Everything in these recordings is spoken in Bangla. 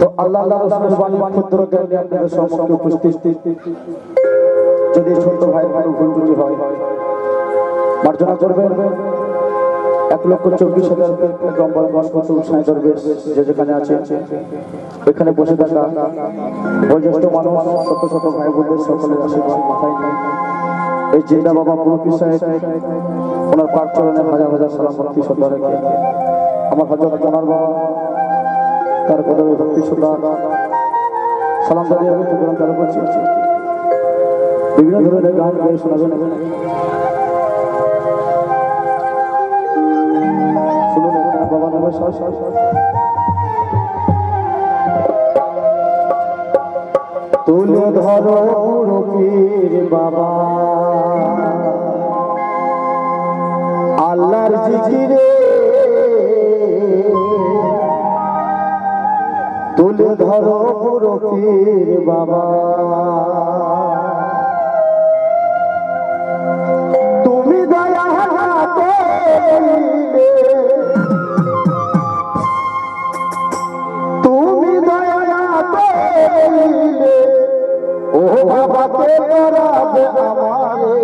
তো আল্লাহ আল্লাহ ক্ষুদ্র জ্ঞানে আপনাদের উপস্থিত। যদি ছোট ভাই কোনো ভুল হয়, মার্জনা করবেন। এক লক্ষ চব্বিশ হাজার দরবেশ যে যেখানে আছে। এখানে বসে থাকা বয়োজ্যেষ্ঠ মানুষ, ছোট ছোট ভাই বোনদের আশীর্বাদ মাথায় নিয়ে। এই জিন্দা বাবা মুরব্বী সাহেব, ওনার পাক চরণে হাজার হাজার সালাম ভক্তি শ্রদ্ধা রেখে আমার হজরত ওনার বাবা, তার কদমে ভক্তি শ্রদ্ধা, সালাম জানিয়ে আমি প্রোগ্রাম চালু করছি। বিভিন্ন ধরনের গান গায়ে শোনাবেন। শুনুন তুলে ধরো রুপির বাবা। আল্লাহর জিকিরে তুলে ধরো রুপির বাবা। তুমি দয়া করিলে তুমি দয়া করিলে ও বাবা কে করাবে আমারে।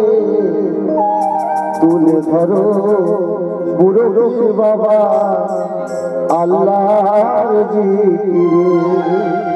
তুলে ধরো বুড়ো বাবা আল্লাহর জিকিরে।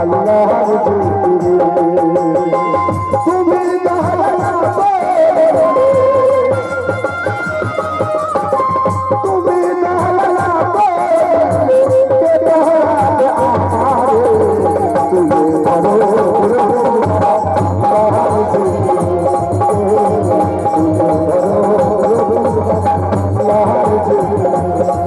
আল্লাহ